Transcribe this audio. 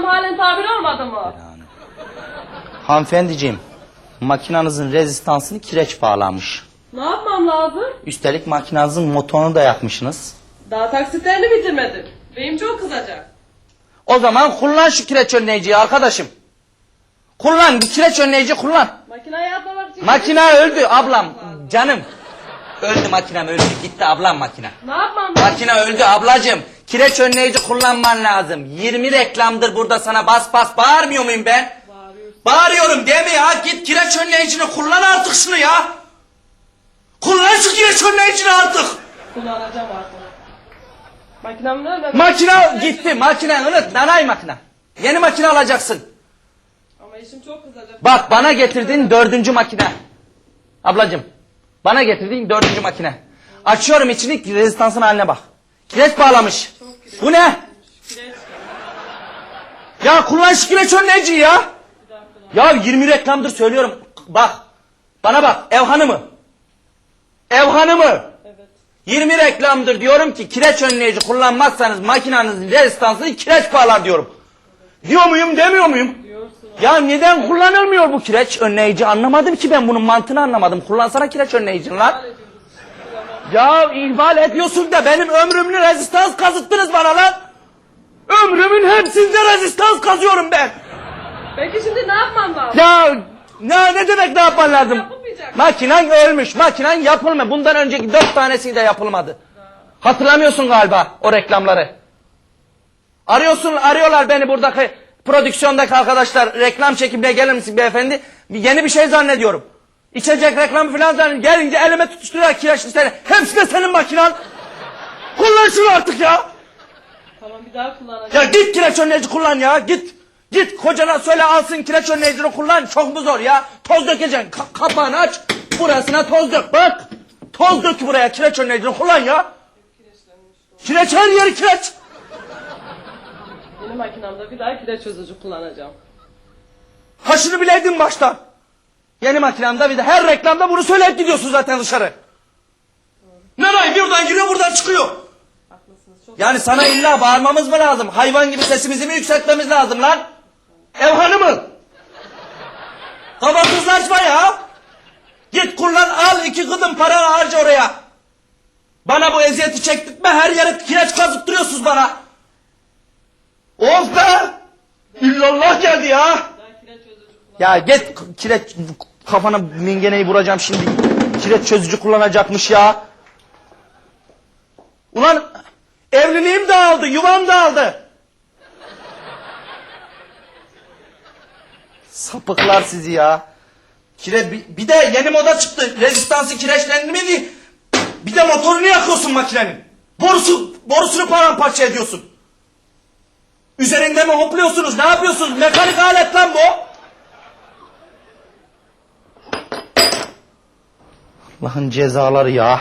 Makinam halen tamir olmadı mı? Hanımefendiciğim, makinanızın rezistansını kireç bağlamış. Ne yapmam lazım? Üstelik makinanızın motorunu da yakmışsınız. Daha taksitlerini bitirmedim. Beyim çok kızacak. O zaman kullan şu kireç önleyiciyi arkadaşım. Kullan, bir kireç önleyici kullan. Makinayı atlamak için... Makina öldü ablam, canım. Öldü makinem öldü, gitti ablam makine. Ne yapmam lazım? Makine öldü ablacığım. Kireç önleyici kullanman lazım. 20 reklamdır burada sana bas bas bağırmıyor muyum ben? Bağırıyorum değil mi ya? Git kireç önleyicini kullan artık şunu ya. Kullan şu kireç önleyicini artık. Kullanacağım artık. Makinem nerede? Makine gitti. Makine ınıt. Nanay makine. Yeni makine alacaksın. Ama işim çok kızacak. Bak bana getirdiğin dördüncü makine. Ablacığım. Bana getirdiğin dördüncü makine. Açıyorum içini rezistansın haline bak. Kireç bağlamış. Bu ne? Ya kullan şu kireç önleyici ya. Ya 20 reklamdır söylüyorum. Bak. Bana bak. Ev hanımı. Ev hanımı. Evet. 20 reklamdır diyorum ki kireç önleyici kullanmazsanız makinanızın rezistansını kireç bağlar diyorum. Diyor muyum demiyor muyum? Diyorsun. Ya neden kullanılmıyor bu kireç önleyici anlamadım ki ben bunun mantığını anlamadım. Kullansana kireç önleyicini lan. Ya ihmal ediyorsun da benim ömrümlü rezistans kazıttınız bana lan. Ömrümün hepsinde rezistans kazıyorum ben. Peki şimdi ne yapmam lazım? Ya ne, ne demek ne yapman lazım? Yapılmayacak. Makinen ölmüş. Makinen yapılma. Bundan önceki dört tanesi de yapılmadı. Hatırlamıyorsun galiba o reklamları. Arıyorsun, arıyorlar beni buradaki prodüksiyondaki arkadaşlar. Reklam çekimine gelir misin beyefendi? Yeni bir şey zannediyorum. İçecek reklamı falan zannediyorum. Gelince elime tutuşturuyorlar kireçli seni. Hepsi de senin makinen. Kullan şunu artık ya. Tamam bir daha kullanacağım. Ya git kireç önleyici kullan ya git. Git kocana söyle alsın kireç önleyicini kullan. Çok mu zor ya? Toz dökeceksin. Ka- kapağını aç. Burasına toz dök bak. Toz dök buraya kireç önleyicini kullan ya. Kireç her yeri kireç. Yeni makinemde bir daha kireç çözücü kullanacağım. Haşını bileydin baştan. Yeni makinemde bir de her reklamda bunu söyleyip gidiyorsun zaten dışarı. Nereye buradan giriyor buradan çıkıyor. Yani sana illa bağırmamız mı lazım? Hayvan gibi sesimizi mi yükseltmemiz lazım lan? Ev hanımı. Kafa kızlaşma ya. Git kullan al iki gıdım para harca oraya. Bana bu eziyeti çektirtme her yere kireç kazıttırıyorsunuz bana. Of be. İllallah geldi ya. Ya git kireç kafana mingeneyi vuracağım şimdi. Kireç çözücü kullanacakmış ya. Ulan evliliğim dağıldı, yuvam dağıldı. Sapıklar sizi ya. Kire, bir, de yeni moda çıktı. Rezistansı kireçlendirmedi. Bir de motorunu yakıyorsun makinenin. Borusu, borusunu paramparça ediyorsun. Üzerinde mi hopluyorsunuz? Ne yapıyorsunuz? Mekanik alet lan bu. Allah'ın cezaları ya.